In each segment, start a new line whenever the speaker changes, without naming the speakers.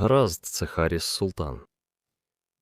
Гаразд, це Харіс Султан.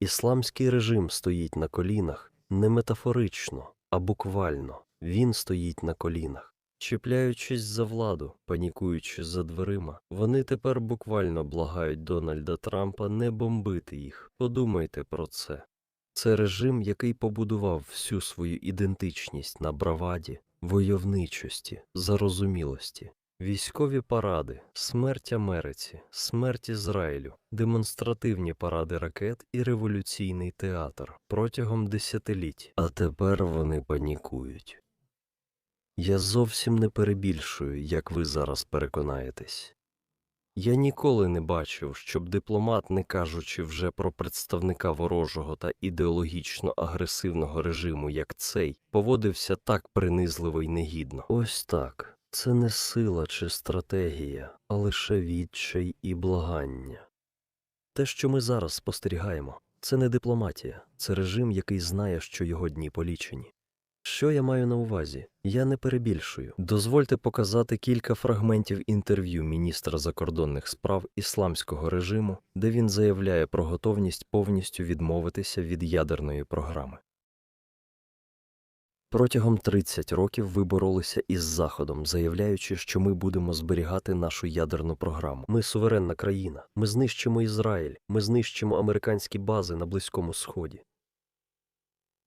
Ісламський режим стоїть на колінах не метафорично, а буквально. Він стоїть на колінах. Чіпляючись за владу, панікуючи за дверима, вони тепер буквально благають Дональда Трампа не бомбити їх. Подумайте про це. Це режим, який побудував всю свою ідентичність на браваді, войовничості, зарозумілості. Військові паради, смерть Америці, смерть Ізраїлю, демонстративні паради ракет і революційний театр протягом десятиліть. А тепер вони панікують. Я зовсім не перебільшую, як ви зараз переконаєтесь. Я ніколи не бачив, щоб дипломат, не кажучи вже про представника ворожого та ідеологічно агресивного режиму, як цей, поводився так принизливо й негідно. Ось так. Це не сила чи стратегія, а лише відчай і благання. Те, що ми зараз спостерігаємо, це не дипломатія, це режим, який знає, що його дні полічені. Що я маю на увазі? Я не перебільшую. Дозвольте показати кілька фрагментів інтерв'ю міністра закордонних справ ісламського режиму, де він заявляє про готовність повністю відмовитися від ядерної програми. Протягом 30 років ви боролися із Заходом, заявляючи, що ми будемо зберігати нашу ядерну програму. Ми суверенна країна. Ми знищимо Ізраїль, ми знищимо американські бази на Близькому Сході.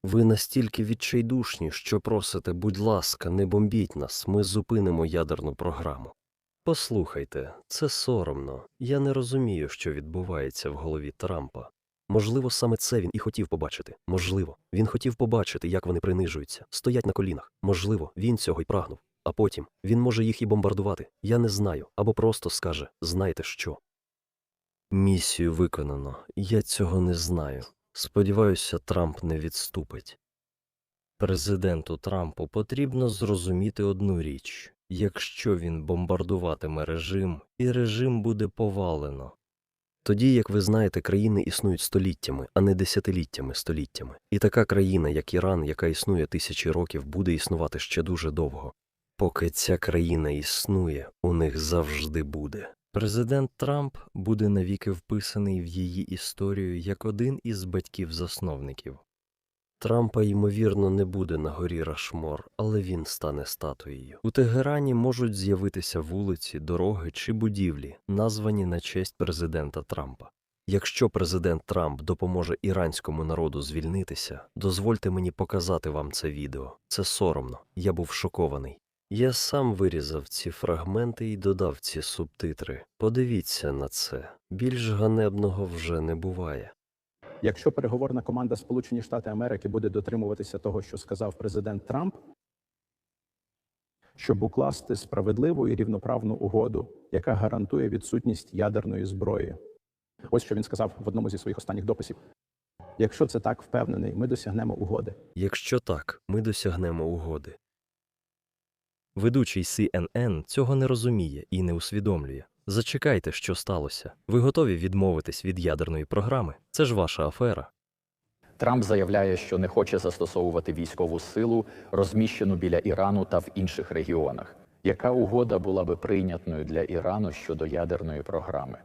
Ви настільки відчайдушні, що просите, будь ласка, не бомбіть нас, ми зупинимо ядерну програму. Послухайте, це соромно. Я не розумію, що відбувається в голові Трампа. Можливо, саме це він і хотів побачити. Можливо, він хотів побачити, як вони принижуються, стоять на колінах. Можливо, він цього й прагнув. А потім він може їх і бомбардувати. Я не знаю, або просто скаже знаєте що. Місію виконано. Я цього не знаю. Сподіваюся, Трамп не відступить. Президенту Трампу потрібно зрозуміти одну річ якщо він бомбардуватиме режим, і режим буде повалено. Тоді, як ви знаєте, країни існують століттями, а не десятиліттями століттями. І така країна, як Іран, яка існує тисячі років, буде існувати ще дуже довго. Поки ця країна існує, у них завжди буде. Президент Трамп буде навіки вписаний в її історію як один із батьків-засновників. Трампа, ймовірно, не буде на горі Рашмор, але він стане статуєю. У Тегерані можуть з'явитися вулиці, дороги чи будівлі, названі на честь президента Трампа. Якщо президент Трамп допоможе іранському народу звільнитися, дозвольте мені показати вам це відео. Це соромно. Я був шокований. Я сам вирізав ці фрагменти і додав ці субтитри. Подивіться на це. Більш ганебного вже не буває.
Якщо переговорна команда Сполучені Штати Америки буде дотримуватися того, що сказав президент Трамп, щоб укласти справедливу і рівноправну угоду, яка гарантує відсутність ядерної зброї. Ось що він сказав в одному зі своїх останніх дописів. Якщо це так впевнений, ми досягнемо угоди.
Якщо так, ми досягнемо угоди. Ведучий CNN цього не розуміє і не усвідомлює. Зачекайте, що сталося. Ви готові відмовитись від ядерної програми? Це ж ваша афера.
Трамп заявляє, що не хоче застосовувати військову силу, розміщену біля Ірану та в інших регіонах. Яка угода була би прийнятною для Ірану щодо ядерної програми?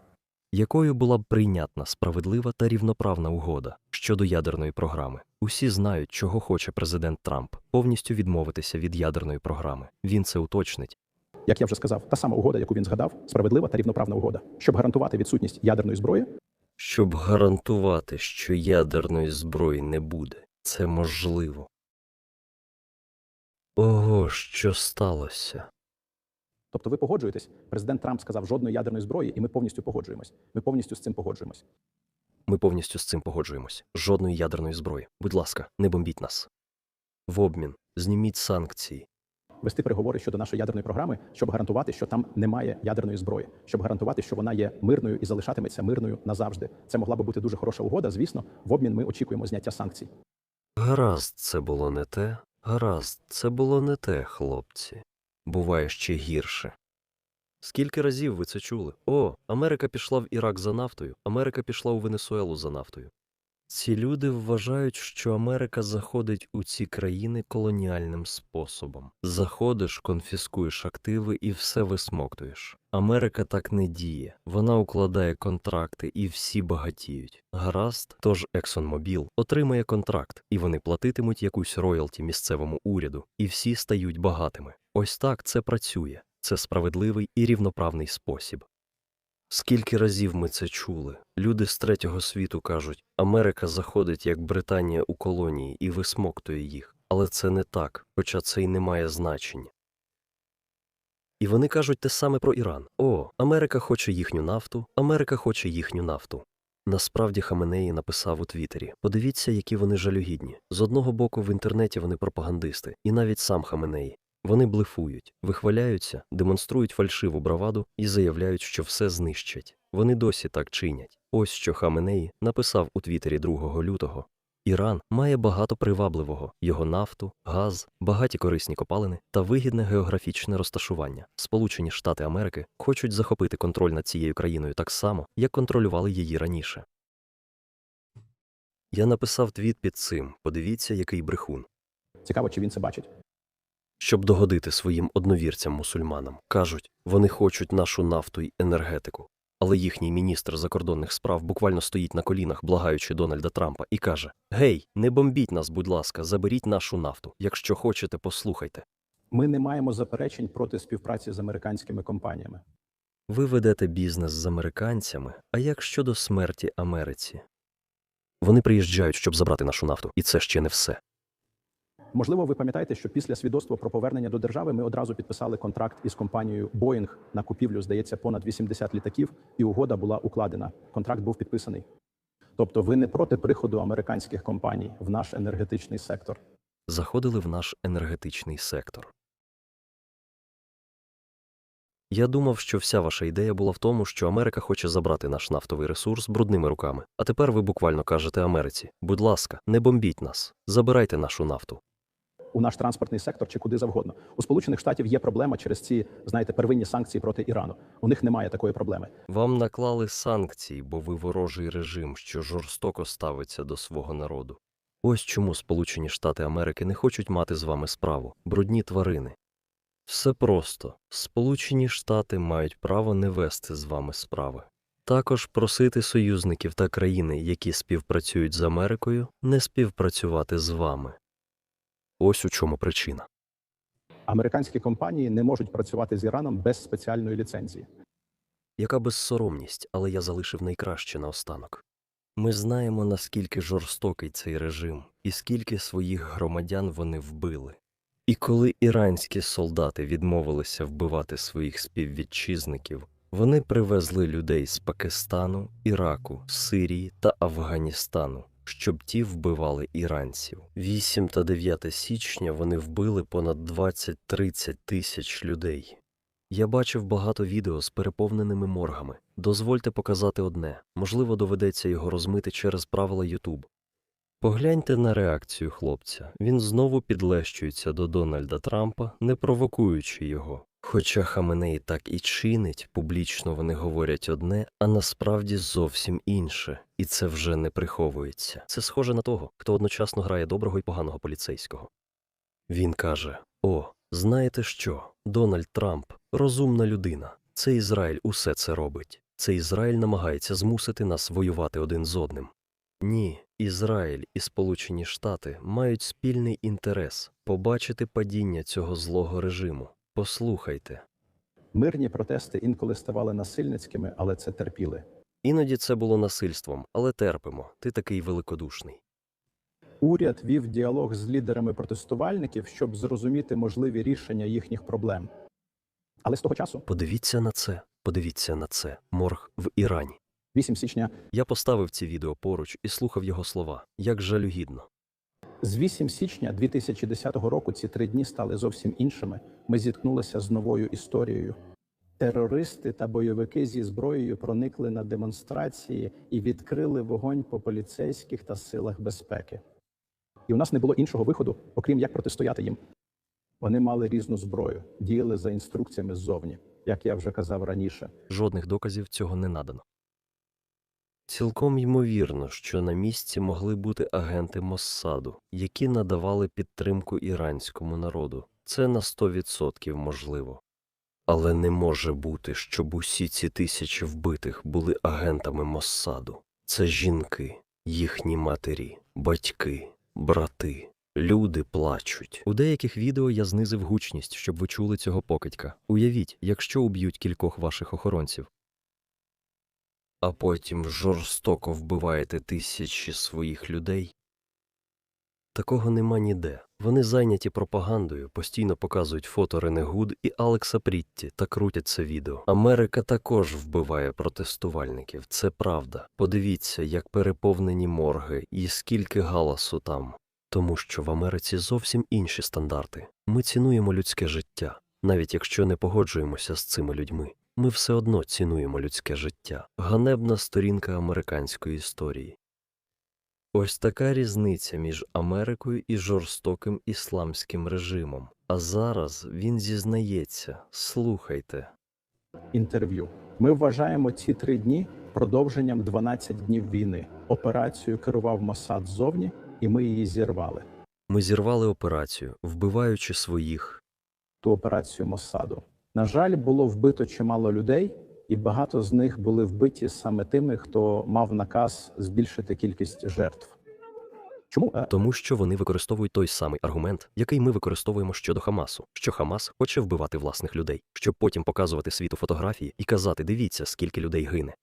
Якою була б прийнятна, справедлива та рівноправна угода щодо ядерної програми? Усі знають, чого хоче президент Трамп повністю відмовитися від ядерної програми. Він це уточнить.
Як я вже сказав, та сама угода, яку він згадав, справедлива та рівноправна угода, щоб гарантувати відсутність ядерної зброї,
Щоб гарантувати, що ядерної зброї не буде, це можливо. Ого, що сталося?
Тобто ви погоджуєтесь, президент Трамп сказав жодної ядерної зброї, і ми повністю погоджуємось. Ми повністю з цим погоджуємось.
Ми повністю з цим погоджуємось. Жодної ядерної зброї. Будь ласка, не бомбіть нас. В обмін зніміть санкції.
Вести переговори щодо нашої ядерної програми, щоб гарантувати, що там немає ядерної зброї, щоб гарантувати, що вона є мирною і залишатиметься мирною назавжди. Це могла би бути дуже хороша угода. Звісно, в обмін ми очікуємо зняття санкцій.
Гаразд, це було не те. Гаразд, це було не те, хлопці. Буває ще гірше. Скільки разів ви це чули? О, Америка пішла в Ірак за нафтою, Америка пішла у Венесуелу за нафтою. Ці люди вважають, що Америка заходить у ці країни колоніальним способом. Заходиш, конфіскуєш активи і все висмоктуєш. Америка так не діє. Вона укладає контракти і всі багатіють. Гаразд, тож ExxonMobil отримає контракт, і вони платитимуть якусь роялті місцевому уряду, і всі стають багатими. Ось так це працює. Це справедливий і рівноправний спосіб. Скільки разів ми це чули? Люди з третього світу кажуть, Америка заходить як Британія у колонії і висмоктує їх. Але це не так, хоча це й не має значення. І вони кажуть те саме про Іран. О, Америка хоче їхню нафту, Америка хоче їхню нафту. Насправді Хаменеї написав у Твіттері: подивіться, які вони жалюгідні. З одного боку, в інтернеті вони пропагандисти, і навіть сам Хаменеї. Вони блефують, вихваляються, демонструють фальшиву браваду і заявляють, що все знищать. Вони досі так чинять. Ось що Хаменеї написав у Твіттері 2 лютого. Іран має багато привабливого його нафту, газ, багаті корисні копалини та вигідне географічне розташування. Сполучені Штати Америки хочуть захопити контроль над цією країною так само, як контролювали її раніше. Я написав твіт під цим. Подивіться, який брехун.
Цікаво, чи він це бачить.
Щоб догодити своїм одновірцям мусульманам, кажуть, вони хочуть нашу нафту й енергетику. Але їхній міністр закордонних справ буквально стоїть на колінах, благаючи Дональда Трампа, і каже: Гей, не бомбіть нас, будь ласка, заберіть нашу нафту. Якщо хочете, послухайте.
Ми не маємо заперечень проти співпраці з американськими компаніями.
Ви ведете бізнес з американцями, а як щодо смерті Америці? Вони приїжджають, щоб забрати нашу нафту, і це ще не все.
Можливо, ви пам'ятаєте, що після свідоцтва про повернення до держави ми одразу підписали контракт із компанією Boeing на купівлю, здається, понад 80 літаків, і угода була укладена. Контракт був підписаний. Тобто, ви не проти приходу американських компаній в наш енергетичний сектор.
заходили в наш енергетичний сектор. Я думав, що вся ваша ідея була в тому, що Америка хоче забрати наш нафтовий ресурс брудними руками. А тепер ви буквально кажете Америці: будь ласка, не бомбіть нас, забирайте нашу нафту.
У наш транспортний сектор чи куди завгодно. У Сполучених Штатів є проблема через ці, знаєте, первинні санкції проти Ірану. У них немає такої проблеми.
Вам наклали санкції, бо ви ворожий режим, що жорстоко ставиться до свого народу. Ось чому Сполучені Штати Америки не хочуть мати з вами справу брудні тварини. Все просто Сполучені Штати мають право не вести з вами справи. Також просити союзників та країни, які співпрацюють з Америкою, не співпрацювати з вами. Ось у чому причина.
Американські компанії не можуть працювати з Іраном без спеціальної ліцензії.
Яка безсоромність, але я залишив найкраще наостанок. Ми знаємо, наскільки жорстокий цей режим і скільки своїх громадян вони вбили. І коли іранські солдати відмовилися вбивати своїх співвітчизників, вони привезли людей з Пакистану, Іраку, Сирії та Афганістану, щоб ті вбивали іранців. 8 та 9 січня вони вбили понад 20-30 тисяч людей. Я бачив багато відео з переповненими моргами. Дозвольте показати одне, можливо, доведеться його розмити через правила YouTube. Погляньте на реакцію хлопця. Він знову підлещується до Дональда Трампа, не провокуючи його. Хоча Хаменей так і чинить, публічно вони говорять одне, а насправді зовсім інше, і це вже не приховується. Це схоже на того, хто одночасно грає доброго і поганого поліцейського. Він каже: О, знаєте що? Дональд Трамп розумна людина. Це Ізраїль усе це робить. Це Ізраїль намагається змусити нас воювати один з одним. Ні, Ізраїль і Сполучені Штати мають спільний інтерес побачити падіння цього злого режиму. Послухайте.
Мирні протести інколи ставали насильницькими, але це терпіли.
Іноді це було насильством, але терпимо. Ти такий великодушний.
Уряд вів діалог з лідерами протестувальників, щоб зрозуміти можливі рішення їхніх проблем. Але з того часу,
Подивіться на це, подивіться на це. Морг в Ірані.
8 січня,
Я поставив ці відео поруч і слухав його слова. Як жалюгідно.
з 8 січня 2010 року ці три дні стали зовсім іншими. Ми зіткнулися з новою історією. Терористи та бойовики зі зброєю проникли на демонстрації і відкрили вогонь по поліцейських та силах безпеки. І у нас не було іншого виходу, окрім як протистояти їм. Вони мали різну зброю, діяли за інструкціями ззовні, як я вже казав раніше.
Жодних доказів цього не надано. Цілком ймовірно, що на місці могли бути агенти Моссаду, які надавали підтримку іранському народу. Це на 100% можливо. Але не може бути, щоб усі ці тисячі вбитих були агентами Моссаду. Це жінки, їхні матері, батьки, брати. Люди плачуть. У деяких відео я знизив гучність, щоб ви чули цього покидька. Уявіть, якщо уб'ють кількох ваших охоронців. А потім жорстоко вбиваєте тисячі своїх людей. Такого нема ніде. Вони зайняті пропагандою, постійно показують фото Рене Гуд і Алекса Прітті та крутять це відео. Америка також вбиває протестувальників. Це правда. Подивіться, як переповнені морги і скільки галасу там. Тому що в Америці зовсім інші стандарти. Ми цінуємо людське життя, навіть якщо не погоджуємося з цими людьми. Ми все одно цінуємо людське життя. Ганебна сторінка американської історії. Ось така різниця між Америкою і жорстоким ісламським режимом. А зараз він зізнається слухайте.
інтерв'ю. Ми вважаємо ці три дні продовженням 12 днів війни. Операцію керував Моссад ззовні, і ми її зірвали.
Ми зірвали операцію, вбиваючи своїх.
Ту операцію Моссаду. На жаль, було вбито чимало людей, і багато з них були вбиті саме тими, хто мав наказ збільшити кількість жертв. Чому Е,
Тому що вони використовують той самий аргумент, який ми використовуємо щодо Хамасу, що Хамас хоче вбивати власних людей, щоб потім показувати світу фотографії і казати: дивіться, скільки людей гине.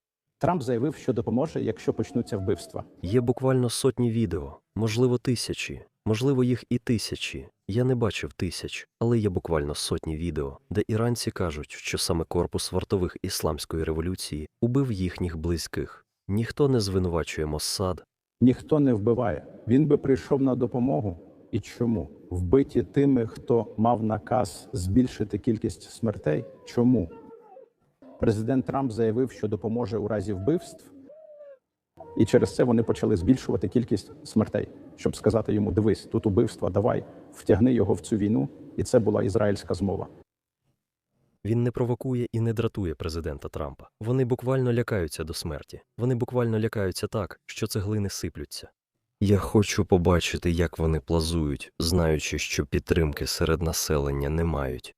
Трамп заявив, що допоможе, якщо почнуться вбивства?
Є буквально сотні відео, можливо, тисячі, можливо, їх і тисячі. Я не бачив тисяч, але є буквально сотні відео, де іранці кажуть, що саме корпус вартових ісламської революції убив їхніх близьких. Ніхто не звинувачує Моссад,
Ніхто не вбиває. Він би прийшов на допомогу. І чому? Вбиті тими, хто мав наказ збільшити кількість смертей. Чому? Президент Трамп заявив, що допоможе у разі вбивств, і через це вони почали збільшувати кількість смертей, щоб сказати йому: дивись, тут убивства, давай, втягни його в цю війну. І це була ізраїльська змова.
Він не провокує і не дратує президента Трампа. Вони буквально лякаються до смерті. Вони буквально лякаються так, що цеглини сиплються. Я хочу побачити, як вони плазують, знаючи, що підтримки серед населення не мають.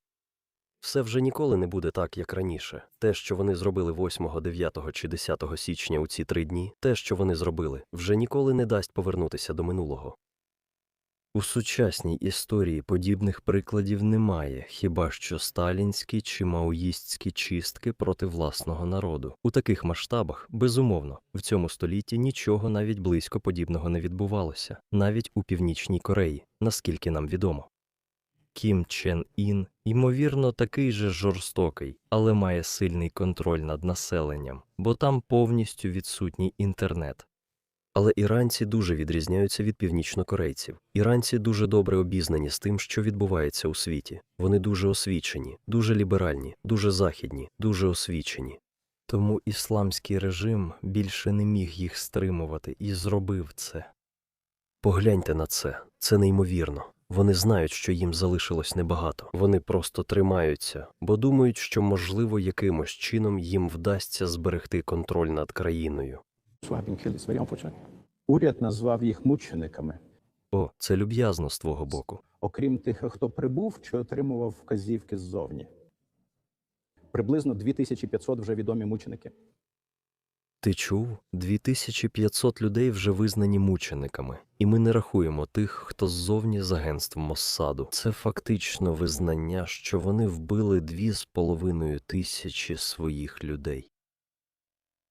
Все вже ніколи не буде так, як раніше. Те, що вони зробили 8, 9 чи 10 січня у ці три дні, те, що вони зробили, вже ніколи не дасть повернутися до минулого. У сучасній історії подібних прикладів немає, хіба що сталінські чи маоїстські чистки проти власного народу. У таких масштабах, безумовно, в цьому столітті нічого навіть близько подібного не відбувалося, навіть у Північній Кореї, наскільки нам відомо. Кім Чен Ін, ймовірно, такий же жорстокий, але має сильний контроль над населенням, бо там повністю відсутній інтернет. Але іранці дуже відрізняються від північнокорейців. Іранці дуже добре обізнані з тим, що відбувається у світі. Вони дуже освічені, дуже ліберальні, дуже західні, дуже освічені. Тому ісламський режим більше не міг їх стримувати і зробив це. Погляньте на це, це неймовірно. Вони знають, що їм залишилось небагато. Вони просто тримаються, бо думають, що можливо якимось чином їм вдасться зберегти контроль над країною.
Уряд назвав їх мучениками.
О, це люб'язно з твого боку.
окрім тих, хто прибув чи отримував вказівки ззовні. Приблизно 2500 вже відомі мученики.
Ти чув? 2500 людей вже визнані мучениками, і ми не рахуємо тих, хто ззовні з агентством Моссаду. Це фактично визнання, що вони вбили дві з половиною тисячі своїх людей.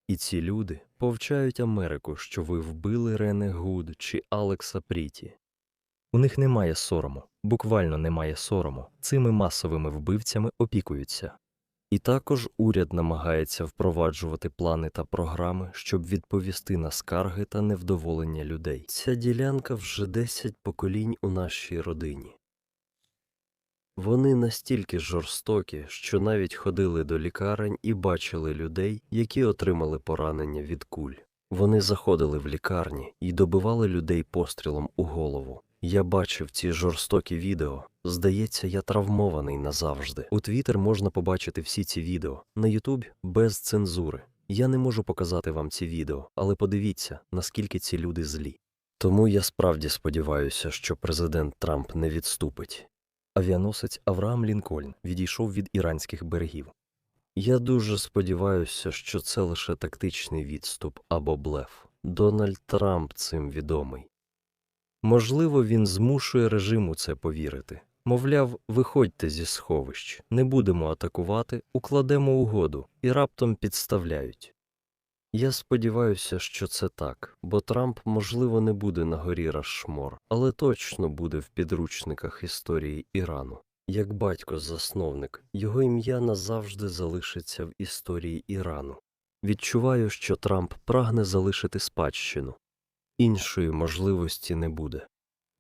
І ці люди повчають Америку, що ви вбили Рене Гуд чи Алекса Пріті. У них немає сорому, буквально немає сорому. Цими масовими вбивцями опікуються. І також уряд намагається впроваджувати плани та програми, щоб відповісти на скарги та невдоволення людей. Ця ділянка вже 10 поколінь у нашій родині. Вони настільки жорстокі, що навіть ходили до лікарень і бачили людей, які отримали поранення від куль. Вони заходили в лікарні і добивали людей пострілом у голову. Я бачив ці жорстокі відео. Здається, я травмований назавжди. У Твіттер можна побачити всі ці відео, на Ютуб без цензури. Я не можу показати вам ці відео, але подивіться, наскільки ці люди злі. Тому я справді сподіваюся, що президент Трамп не відступить. Авіаносець Авраам Лінкольн відійшов від іранських берегів. Я дуже сподіваюся, що це лише тактичний відступ або блеф. Дональд Трамп цим відомий. Можливо, він змушує режим у це повірити. Мовляв, виходьте зі сховищ, не будемо атакувати, укладемо угоду і раптом підставляють. Я сподіваюся, що це так, бо Трамп, можливо, не буде на горі Рашмор, але точно буде в підручниках історії Ірану. Як батько-засновник, його ім'я назавжди залишиться в історії Ірану. Відчуваю, що Трамп прагне залишити спадщину. Іншої можливості не буде.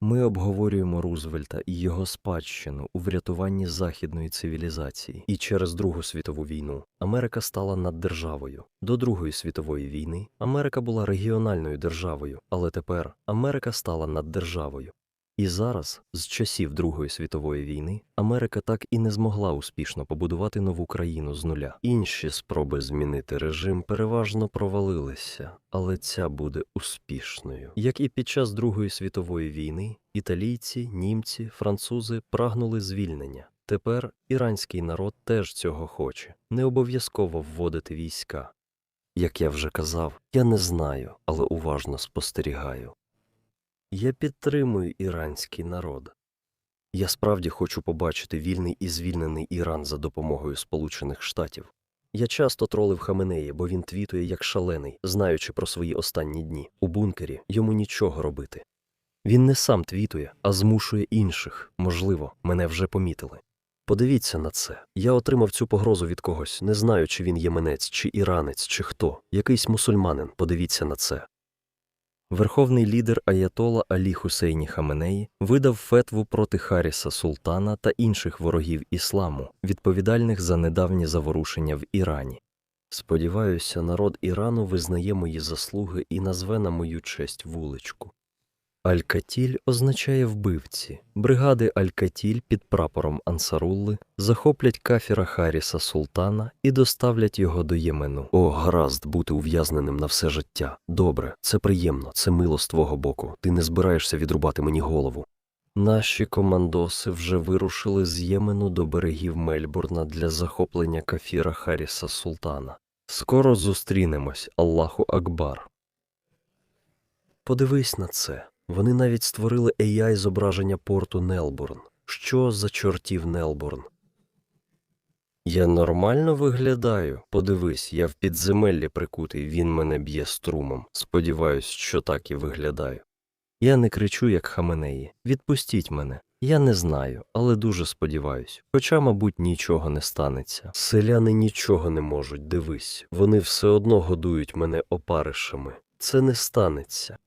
Ми обговорюємо Рузвельта і його спадщину у врятуванні західної цивілізації. І через Другу світову війну Америка стала наддержавою. До Другої світової війни Америка була регіональною державою, але тепер Америка стала наддержавою. І зараз, з часів Другої світової війни, Америка так і не змогла успішно побудувати нову країну з нуля. Інші спроби змінити режим переважно провалилися, але ця буде успішною. Як і під час Другої світової війни, італійці, німці, французи прагнули звільнення. Тепер іранський народ теж цього хоче, не обов'язково вводити війська. Як я вже казав, я не знаю, але уважно спостерігаю. Я підтримую іранський народ. Я справді хочу побачити вільний і звільнений Іран за допомогою Сполучених Штатів. Я часто тролив Хаменеї, бо він твітує як шалений, знаючи про свої останні дні. У бункері йому нічого робити. Він не сам твітує, а змушує інших. Можливо, мене вже помітили. Подивіться на це. Я отримав цю погрозу від когось, не знаю, чи він єменець, чи іранець, чи хто. Якийсь мусульманин. Подивіться на це. Верховний лідер Аятола Алі Хусейні Хаменеї видав фетву проти Харіса Султана та інших ворогів ісламу, відповідальних за недавні заворушення в Ірані. Сподіваюся, народ Ірану визнає мої заслуги і назве на мою честь вуличку. Аль-Катіль означає вбивці. Бригади Аль-Катіль під прапором Ансарулли захоплять кафіра Харіса Султана і доставлять його до Ємену. О, гаразд бути ув'язненим на все життя. Добре, це приємно, це мило з твого боку. Ти не збираєшся відрубати мені голову. Наші командоси вже вирушили з Ємену до берегів Мельбурна для захоплення кафіра Харіса Султана. Скоро зустрінемось, Аллаху Акбар. Подивись на це. Вони навіть створили AI зображення порту Нелбурн. Що за чортів Нелбурн? Я нормально виглядаю. Подивись, я в підземеллі прикутий, він мене б'є струмом. Сподіваюсь, що так і виглядаю. Я не кричу, як хаменеї. Відпустіть мене. Я не знаю, але дуже сподіваюсь. Хоча, мабуть, нічого не станеться. Селяни нічого не можуть, дивись. Вони все одно годують мене опаришами. Це не станеться.